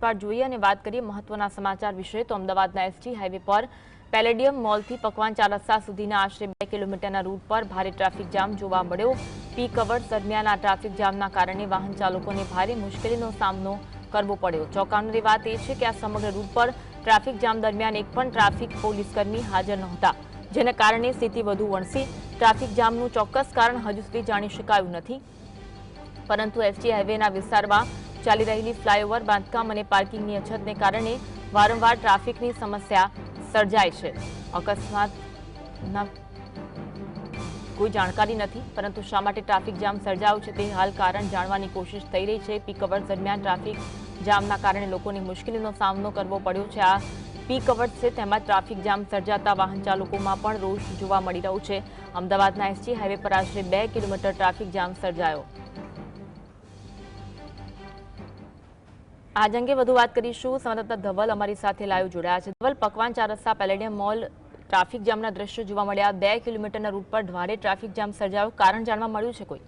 પર જોઈએ અને વાત કરીએ મહત્વના સમાચાર વિશે, તો અમદાવાદના એસટી હાઈવે પર પેલેડિયમ મોલથી પકવાન ચાર સુધીના આશરે બે કિલોમીટરના રૂટ પર ભારે ટ્રાફિક જામ જોવા મળ્યો. પીક અવર્સ દરમિયાન ટ્રાફિક જામના કારણે વાહન ચાલકોને ભારે મુશ્કેલીનો સામનો કરવો પડ્યો. ચોંકાવનારી વાત એ છે કે આ સમગ્ર રૂટ પર ટ્રાફિક જામ દરમિયાન એક પણ ટ્રાફિક પોલીસકર્મી હાજર નહોતા, જેને કારણે સ્થિતિ વધુ વણસી. ટ્રાફિક જામનું ચોક્કસ કારણ હજુ સુધી જાણી શકાયું નથી. પરંતુ એસટી હાઈવેના વિસ્તારમાં ચાલી રહેલી ફ્લાયઓવર, બાંધકામ અને પાર્કિંગની અછતને કારણે વારંવાર ટ્રાફિકની સમસ્યા સર્જાય છે. અકસ્માતના કોઈ જાણકારી નથી, પરંતુ શા માટે ટ્રાફિક જામ સર્જાયો છે તે હાલ કારણ જાણવાની કોશિશ થઈ રહી છે. પીક અવર્સ દરમિયાન ટ્રાફિક જામના કારણે લોકોને મુશ્કેલીનો સામનો કરવો પડ્યો છે. આ પીક અવર્સ છે, તેમાં ટ્રાફિક જામ સર્જાતા વાહન ચાલકોમાં પણ રોષ જોવા મળી રહ્યો છે. અમદાવાદના એસટી હાઈવે પર આશરે બે કિલોમીટર ટ્રાફિક જામ સર્જાયો. આજ અંગે વધુ વાત કરીશું. સંવાદદાતા ધવલ અમારી સાથે લાઈવ જોડાયા છે. ધવલ, પકવાન ચાર રસ્તા પેલેડિયમ મોલ ટ્રાફિક જામના દ્રશ્યો જોવા મળ્યા. બે કિલોમીટરના રૂટ પર ભારે ટ્રાફિક જામ સર્જાયો. કારણ જાણવા મળ્યું છે કોઈ?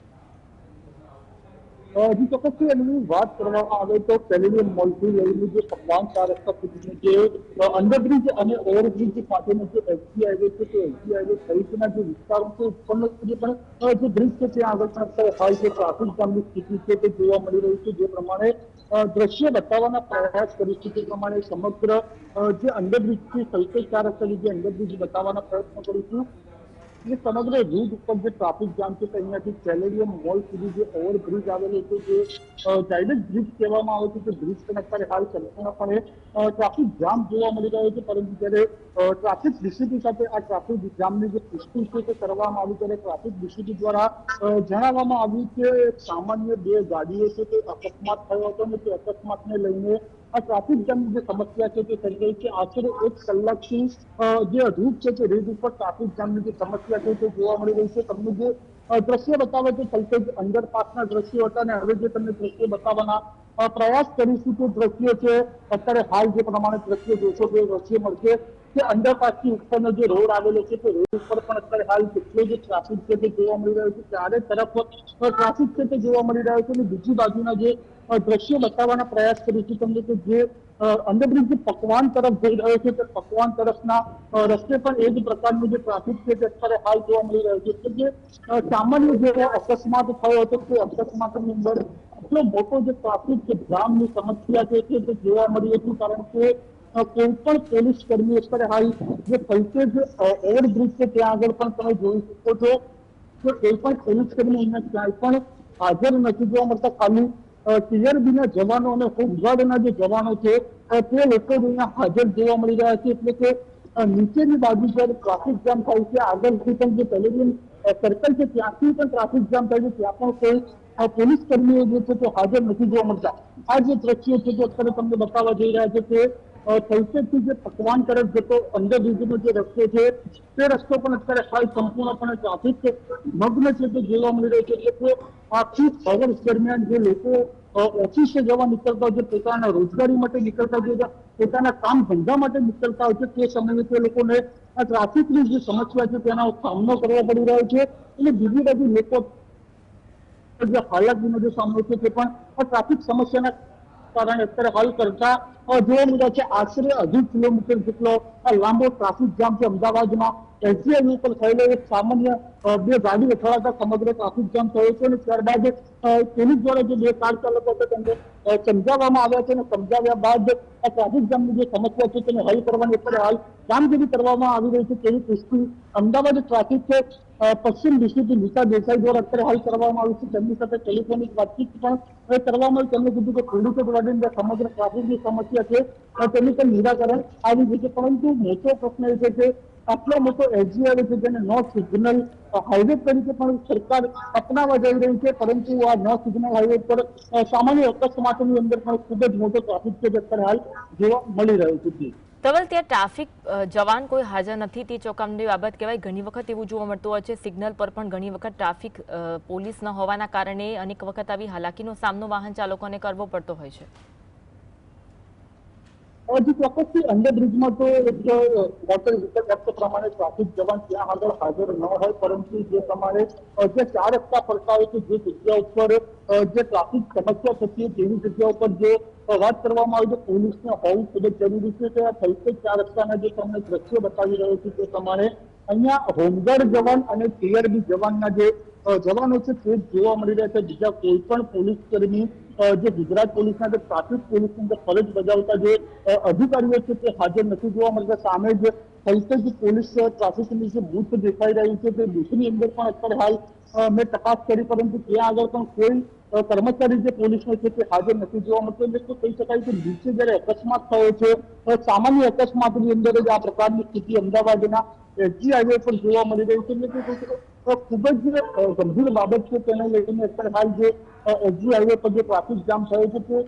હજી ચોક્કસ એની વાત કરવામાં આવે તો પેલેડિયમ મોલથી લઈને જે પકવાન ચાર રસ્તા સુધીનું જે અંડરબ્રિજ અને ઓવરબ્રિજ પાસેનો જે એસટી હાઈવે છે, તે એસટી હાઈવે સહિતના જે વિસ્તારો છે, ઉત્પન્ન જે પણ જે બ્રિજ છે ત્યાં આગળ પણ અત્યારે હાલ જે ટ્રાફિક જામની સ્થિતિ છે, તે જોવા મળી રહી છે, જે પ્રમાણે દ્રશ્ય બતાવવાના પ્રયાસ કરીશું તે પ્રમાણે સમગ્ર જે અંડરબ્રિજ છે સહિત ચાર રસ્તા જે અંડરબ્રિજ બતાવવાના પ્રયત્ન કરીશું એ સમગ્ર રૂટ ઉપર જે ટ્રાફિક જામ છે અહીંયાથી પેલેડિયમ મોલ સુધી જે ઓવરબ્રિજ આવેલો છે જે ગાઈડેડ બ્રિજ કહેવામાં આવે છે તે બ્રિજ પણ અત્યારે હાલ સંપૂર્ણપણે ટ્રાફિક જામ જોવા મળી રહ્યો છે પરંતુ જ્યારે ટ્રાફિક ડીસીપી સાથે આ ટ્રાફિક જામની જે પુષ્ટિ છે તે કરવામાં આવી ત્યારે ટ્રાફિક ડીસીપી દ્વારા જણાવવામાં આવ્યું કે સામાન્ય બે ગાડીઓ છે તે અકસ્માત થયો હતો અને તે અકસ્માતને લઈને આ ટ્રાફિક જામની જે સમસ્યા છે તે સર્જાઈ છે. આશરે એક કલાકથી જે રૂટ છે તે રૂટ ઉપર ટ્રાફિક જામની જે સમસ્યા છે તે જોવા મળી રહી છે. તમને જે દ્રશ્ય બતાવે છે તલતે અંડરપાસના દ્રશ્યો હતા અને હવે જે તમને દ્રશ્ય બતાવવાના પ્રયાસ કરીશું તે દ્રશ્યો છે. અત્યારે હાલ જે પ્રમાણે દ્રશ્ય જોશો તે દ્રશ્ય મળશે. કે અંડરપાસની ઉપરનો જે રોડ આવેલો છે તે રોડ ઉપર પણ અત્યારે હાલ કેટલો જે ટ્રાફિક છે તે જોવા મળી રહ્યો છે. ચારે તરફ ટ્રાફિક છે તે જોવા મળી રહ્યો છે અને બીજી બાજુના જે દ્રશ્યો બતાવવાના પ્રયાસ કરીશું તમને કે જે અંડરબ્રિજ જે પકવાન તરફ જઈ રહ્યો છે તે પકવાન તરફના અ, રસ્તે પણ એ જ પ્રકારનું જે ટ્રાફિક છે તે અત્યારે હાલ જોવા મળી રહ્યો છે એટલે કે અ, સામાન્ય જે અકસ્માત થયો હતો તે અકસ્માતની અંદર આટલો મોટો જે ટ્રાફિક જે જામની સમસ્યા છે તે તે જોવા મળી હતી કારણ કે અ, કોઈ પણ પોલીસ કર્મી અત્યારે હાલ જે ફલતેજ ઓવરબ્રિજ છે ત્યાં આગળ પણ તમે જોઈ શકો છો કે કોઈ પણ પોલીસ કર્મી અહીંયા ક્યાંય પણ હાજર નથી જોવા મળતા ખાલી ટીઆરબી ના જવાનો અને હોમગાર્ડના જે જવાનો છે તે લોકો અહીંયા હાજર જોવા મળી રહ્યા છે. એટલે કે નીચેની બાજુ પર ટ્રાફિક જામ થાય છે. આગળથી પણ જે પેલેરિયન સર્કલ છે, ત્યાંથી પણ ટ્રાફિક જામ થાય છે. ત્યાં પણ કોઈ પોલીસ કર્મીઓ જે છે તે હાજર નથી જોવા મળતા. આ જે દ્રશ્યો છે જે અત્યારે તમને બતાવવા જઈ રહ્યા છે તે થલસેજથી જે પકવાન તરફ જતો બીજીનો જે રસ્તો છે તે રસ્તો પણ અત્યારે હાલ સંપૂર્ણપણે ટ્રાફિક મગ્ન છે તે જોવા મળી રહ્યો છે એટલે આખી અવર્સ દરમિયાન જે લોકો ઓફિસે જવા નીકળતા હોય પોતાના રોજગારી માટે નીકળતા હોય પોતાના કામ ધંધા માટે નીકળતા હોય છે તે સમયે તે લોકોને આ ટ્રાફિકની જે સમસ્યા છે તેનો સામનો કરવો પડી રહ્યો છે અને બીજી બાજુ લોકો જે હાલાકીનો જે સામનો છે તે પણ આ ટ્રાફિક સમસ્યાના કારણે અત્યારે હાલ કરતા જોવા મળ્યા છે આશરે અઢી કિલોમીટર જેટલો લાંબો ટ્રાફિક જામ છે અમદાવાદમાં. એસજીઆઈ ઉપર થયેલો એક સામાન્ય બે ગાડી અથડાતા સમગ્ર ટ્રાફિક જામ થયો છે અને ત્યારબાદ પોલીસ દ્વારા જે બે કાર ચાલકો હતા તેમને સમજાવવામાં આવ્યા છે અને સમજાવ્યા બાદ આ ટ્રાફિક જામની જે સમસ્યા છે તેને હલ કરવાની અત્યારે હાલ કામગીરી કરવામાં આવી રહી છે તેવી પુષ્ટિ અમદાવાદ ટ્રાફિક છે પશ્ચિમ ડિસ્ટ્રિક્ટ નીતા દેસાઈ દ્વારા અત્યારે હાલ કરવામાં આવી છે. તેમની સાથે ટેલિફોનિક વાતચીત પણ કરવામાં આવી. તેમણે કીધું કે ખેડૂતો દ્વારા સમગ્ર ટ્રાફિકની સમસ્યા છે. તેનું પણ નિરાકરણ. આવી રહ્યું પરંતુ મોટો પ્રશ્ન છે કે આટલો મોટો એસજીઆઈ છે જેને નો સિગ્નલ હાઈવે તરીકે પણ સરકાર અપનાવવા જઈ રહી છે, પરંતુ આ નો સિગ્નલ હાઈવે પર સામાન્ય અકસ્માતોની અંદર પણ ખૂબ જ મોટો ટ્રાફિક છે અત્યારે હાલ જોવા મળી રહ્યો છે. ધવલ, ત્યાં ટ્રાફિક જવાન કોઈ હાજર નથી. તે ચોંકાવનારી બાબત કહેવાય. ઘણી વખત એવું જોવા મળતું હોય છે સિગ્નલ પર પણ ઘણી વખત ટ્રાફિક પોલીસ ન હોવાના કારણે અનેક વખત આવી હાલાકીનો સામનો વાહન ચાલકોને કરવો પડતો હોય છે. હજી ચોક્કસથી અંડરબ્રિજમાં તો એક વોટર એક્ટ પ્રમાણે ટ્રાફિક જવાન ત્યાં આગળ હાજર ન હોય. પરંતુ જે પ્રમાણે જે ચાર રસ્તા પડતા હોય છે, જે જગ્યા ઉપર જે ટ્રાફિક સમસ્યા થતી હોય તેવી જગ્યા ઉપર જે વાત કરવામાં આવે તો પોલીસને હોવું ખૂબ જ જરૂરી છે. કે આ થઈ થઈ ચાર રસ્તાના જે તમને દ્રશ્યો બતાવી રહ્યો છું તે પ્રમાણે, અહીંયા હોમગાર્ડ જવાન અને ટીઆરબી જવાનના જે જવાનો છે તે જોવા મળી રહ્યા છે. બીજા કોઈ પણ પોલીસ કર્મી જે ગુજરાત પોલીસના જે ટ્રાફિક પોલીસની અંદર ફરજ બજાવતા જે અધિકારીઓ છે તે હાજર નથી જોવા મળતા. સામે જ ફલતે જે પોલીસ ટ્રાફિકની જે બુથ દેખાઈ રહ્યું છે તે બુથની અંદર પણ અત્યારે હાલ મેં તપાસ કરી પરંતુ ત્યાં આગળ પણ કોઈ કર્મચારી જે પોલીસનો છે તે હાજર નથી જોવા મળતો. એટલે તો કહી શકાય કે નીચે જ્યારે અકસ્માત થયો છે સામાન્ય અકસ્માતની અંદર જ આ પ્રકારની સ્થિતિ અમદાવાદના એસજી હાઈવે પર જોવા મળી રહી છે. એટલે કહી શકાય, ખૂબ જ ગંભીર બાબત છે તેને લઈને અત્યારે હાલ જે એસજી હાઈવે પર જે ટ્રાફિક જામ થયો છે તે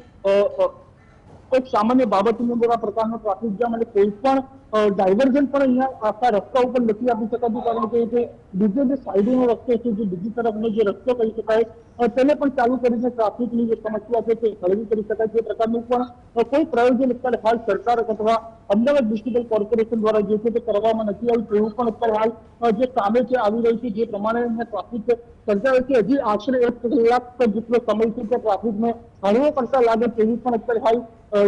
અ, અ, કોઈ સામાન્ય બાબતની અંદર આ પ્રકારનો ટ્રાફિક જામ અને કોઈ પણ ડાયવર્ઝન પણ અહીંયા આખા રસ્તા ઉપર નથી આપી શકાતું કારણ કે જે બીજો જે સાઈડનો રસ્તો છે જે બીજી તરફનો જે રસ્તો કહી શકાય અ, તેને પણ ચાલુ કરીને ટ્રાફિકની જે સમસ્યા છે તે હળવી કરી શકાય તે પ્રકારનું પણ અ, કોઈ પ્રયોજન અત્યારે હાલ સરકાર અથવા અમદાવાદ મ્યુનિસિપલ કોર્પોરેશન દ્વારા જે છે તે કરવામાં નથી આવ્યું તેવું પણ અત્યારે હાલ અ, જે કામે છે આવી રહ્યું છે જે પ્રમાણે અહીંયા ટ્રાફિક સર્જાયો છે હજી આશરે એક કલાક જેટલો સમય છે કે ટ્રાફિકને હળવો કરતા લાગે તેવી પણ અત્યારે હાલ અ, જે જે,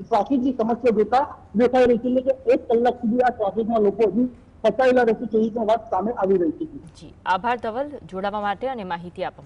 ટ્રાફિકની સમસ્યા જોતા દેખાઈ રહી છે એટલે કે એક કલાક સુધી આ ટ્રાફિકમાં લોકો હજી ફસાયેલા રહેશે તેવી પણ વાત સામે આવી રહી છે. આભાર ધવલ. જોડાવા માટે અને માહિતી આપવા